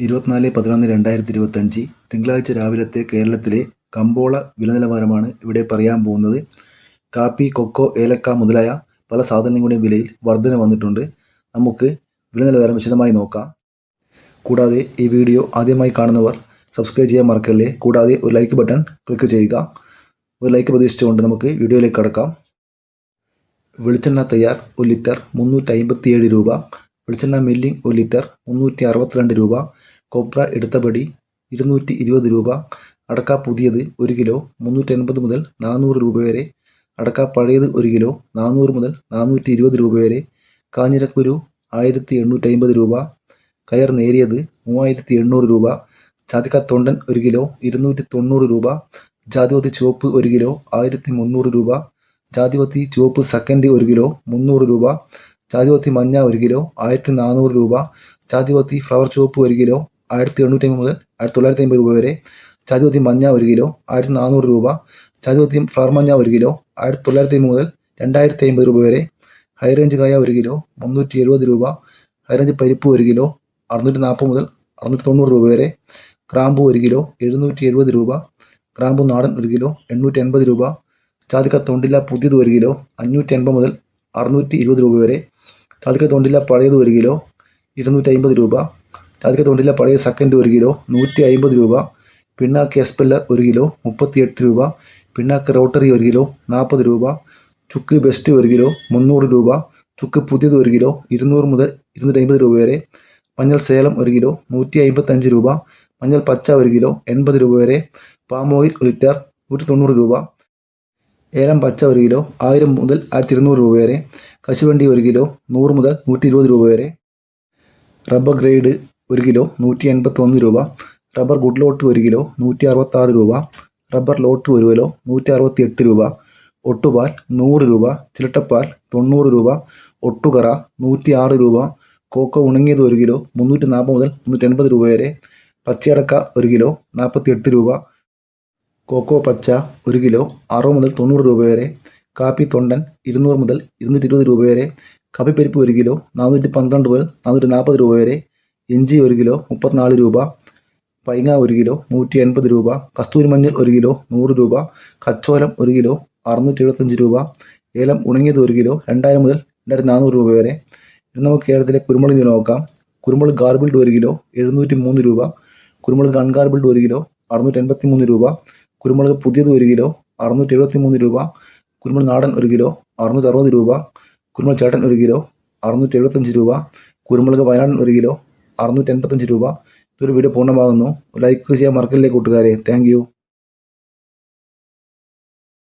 ഇരുപത്തിനാല് പതിനൊന്ന് രണ്ടായിരത്തി ഇരുപത്തഞ്ച് തിങ്കളാഴ്ച രാവിലത്തെ കേരളത്തിലെ കമ്പോള വില നിലവാരമാണ് ഇവിടെ പറയാൻ പോകുന്നത്. കാപ്പി കൊക്കോ ഏലക്ക മുതലായ പല സാധനങ്ങളുടെയും വിലയിൽ വർധന വന്നിട്ടുണ്ട്. നമുക്ക് വില നിലവാരം വിശദമായി നോക്കാം. കൂടാതെ ഈ വീഡിയോ ആദ്യമായി കാണുന്നവർ സബ്സ്ക്രൈബ് ചെയ്യാൻ മറക്കല്ലേ? കൂടാതെ ഒരു ലൈക്ക് ബട്ടൺ ക്ലിക്ക് ചെയ്യുക. ഒരു ലൈക്ക് പ്രതീക്ഷിച്ചുകൊണ്ട് നമുക്ക് വീഡിയോയിലേക്ക് കടക്കാം. വെളിച്ചെണ്ണ തയ്യാർ ഒരു ലിറ്റർ മുന്നൂറ്റി അമ്പത്തിയേഴ് രൂപ. വെളിച്ചെണ്ണ മില്ലിംഗ് ഒരു ലിറ്റർ മുന്നൂറ്റി അറുപത്തിരണ്ട് രൂപ കൊപ്ര എടുത്തപടി ഇരുന്നൂറ്റി ഇരുപത് രൂപ അടക്ക പുതിയത് ഒരു കിലോ മുന്നൂറ്റി എൺപത് മുതൽ നാനൂറ് രൂപ വരെ അടക്ക പഴയത് ഒരു കിലോ നാനൂറ് മുതൽ നാനൂറ്റി ഇരുപത് രൂപ വരെ കാഞ്ഞിരക്കുരു ആയിരത്തി എണ്ണൂറ്റി അമ്പത് രൂപ കയർ നേരിയത് മൂവായിരത്തി എണ്ണൂറ് രൂപ ജാതിക്ക തൊണ്ടൻ ഒരു കിലോ ഇരുന്നൂറ്റി തൊണ്ണൂറ് രൂപ ജാതിപത്തി ചുവപ്പ് ഒരു കിലോ ആയിരത്തി മുന്നൂറ് രൂപ ജാതിപത്തി ചുവപ്പ് സെക്കൻഡ് ഒരു കിലോ മുന്നൂറ് രൂപ ജാതിപത്തി മഞ്ഞ ഒരു കിലോ ആയിരത്തി നാനൂറ് രൂപ. ജാതിപത്തി ഫ്ലവർ ചുവപ്പ് ഒരു കിലോ ആയിരത്തി എണ്ണൂറ്റി അമ്പത് മുതൽ ആയിരത്തി തൊള്ളായിരത്തി അമ്പത് രൂപ വരെ. ജാതിപത്തി മഞ്ഞ ഒരു കിലോ ആയിരത്തി നാനൂറ് രൂപ. ജാതിപത്തി ഫ്ലവർ മഞ്ഞ ഒരു കിലോ ആയിരത്തി തൊള്ളായിരത്തി അമ്പത് മുതൽ രണ്ടായിരത്തി അമ്പത് രൂപ വരെ. ഹൈ റേഞ്ച് കായ ഒരു കിലോ മുന്നൂറ്റി എഴുപത് രൂപ. ഹൈ റേഞ്ച് പരിപ്പ് ഒരു കിലോ അറുന്നൂറ്റി നാൽപ്പത് മുതൽ അറുന്നൂറ്റി തൊണ്ണൂറ് രൂപ വരെ. ക്രാമ്പ് ഒരു കിലോ എഴുന്നൂറ്റി എഴുപത് രൂപ. ക്രാമ്പ് നാടൻ ഒരു കിലോ എണ്ണൂറ്റി എൺപത് രൂപ. ജാതിക്ക തൊണ്ടില്ല പുതിയത് ഒരു കിലോ അഞ്ഞൂറ്റി എൺപത് മുതൽ അറുന്നൂറ്റി ഇരുപത് രൂപ വരെ. ജാതിക്ക തൊണ്ടില്ല പഴയത് ഒരു കിലോ ഇരുന്നൂറ്റി അമ്പത് രൂപ. ജാതിക്ക തൊണ്ടില്ല പഴയ സെക്കൻഡ് ഒരു കിലോ നൂറ്റി അമ്പത് രൂപ. പിണ്ണാക്ക് എസ്പെല്ലർ ഒരു കിലോ മുപ്പത്തിയെട്ട് രൂപ. പിണ്ണാക്ക് റോട്ടറി ഒരു കിലോ നാൽപ്പത് രൂപ. ചുക്ക് ബെസ്റ്റ് ഒരു കിലോ മുന്നൂറ് രൂപ. ചുക്ക് പുതിയത് ഒരു കിലോ ഇരുന്നൂറ് മുതൽ ഇരുന്നൂറ്റി അമ്പത് രൂപ വരെ. മഞ്ഞൾ സേലം ഒരു കിലോ നൂറ്റി അമ്പത്തഞ്ച് രൂപ. മഞ്ഞൾ പച്ച ഒരു കിലോ എൺപത് രൂപ വരെ. പാം ഓയിൽ ഒരു ലിറ്റർ നൂറ്റി തൊണ്ണൂറ് രൂപ. ഏലം പച്ച ഒരു കിലോ ആയിരം മുതൽ ആയിരത്തി ഇരുന്നൂറ് രൂപ വരെ കശുവണ്ടി ഒരു കിലോ നൂറ് മുതൽ നൂറ്റി ഇരുപത് രൂപ വരെ. റബ്ബർ ഗ്രേഡ് ഒരു കിലോ നൂറ്റി എൺപത്തൊന്ന് രൂപ. റബ്ബർ ഗുഡ് ലോട്ട് ഒരു കിലോ നൂറ്റി അറുപത്താറ് രൂപ. റബ്ബർ ലോട്ട് ഒരു കിലോ നൂറ്റി അറുപത്തി എട്ട് രൂപ. ഒട്ടുപാൽ നൂറ് രൂപ. ചിരട്ടപ്പാൽ തൊണ്ണൂറ് രൂപ. ഒട്ടുകറ നൂറ്റി ആറ് രൂപ. കോക്കോ ഉണങ്ങിയത് ഒരു കിലോ മുന്നൂറ്റി നാൽപ്പത് മുതൽ മുന്നൂറ്റി എൺപത് രൂപ വരെ. പച്ചയടക്ക ഒരു കിലോ നാൽപ്പത്തി എട്ട് രൂപ. കോക്കോ പച്ച ഒരു കിലോ അറുപത് മുതൽ തൊണ്ണൂറ് രൂപ വരെ കാപ്പി തൊണ്ടൻ ഇരുന്നൂറ് മുതൽ ഇരുന്നൂറ്റി ഇരുപത് രൂപ വരെ കപ്പിപ്പരിപ്പ് ഒരു കിലോ നാനൂറ്റി പന്ത്രണ്ട് മുതൽ നാനൂറ്റി നാൽപ്പത് രൂപ വരെ ഇഞ്ചി ഒരു കിലോ മുപ്പത്തിനാല് രൂപ പൈങ്ങ ഒരു കിലോ നൂറ്റി എൺപത് രൂപ കസ്തൂരി മഞ്ഞൾ ഒരു കിലോ നൂറ് രൂപ കച്ചോലം ഒരു കിലോ അറുന്നൂറ്റി എഴുപത്തഞ്ച് രൂപ ഏലം ഉണങ്ങിയത് ഒരു കിലോ രണ്ടായിരം മുതൽ രണ്ടായിരത്തി നാനൂറ് രൂപ വരെ. ഇനി നമുക്ക് കേരളത്തിലെ കുരുമുളക് നോക്കാം. കുരുമുളക് ഗാർബിൾഡ് ഒരു കിലോ എഴുന്നൂറ്റി മൂന്ന് രൂപ കുരുമുളക് അൺഗാർബിൾഡ് ഒരു കിലോ അറുന്നൂറ്റി എൺപത്തി മൂന്ന് രൂപ കുരുമുളക് പുതിയത് ഒരു കിലോ അറുന്നൂറ്റി എഴുപത്തി മൂന്ന് രൂപ കുരുമുളക് നാടൻ ഒരു കിലോ അറുന്നൂറ്റി അറുപത് രൂപ കുരുമുളക് ചേട്ടൻ ഒരു കിലോ അറുന്നൂറ്റി എഴുപത്തഞ്ച് രൂപ കുരുമുളക് വയനാടൻ ഒരു കിലോ അറുന്നൂറ്റി എൺപത്തഞ്ച് രൂപ. ഇതൊരു വീഡിയോ പൂർണമാകുന്നു. ലൈക്ക് ചെയ്യാൻ മറക്കില്ലേ കൂട്ടുകാരെ. താങ്ക്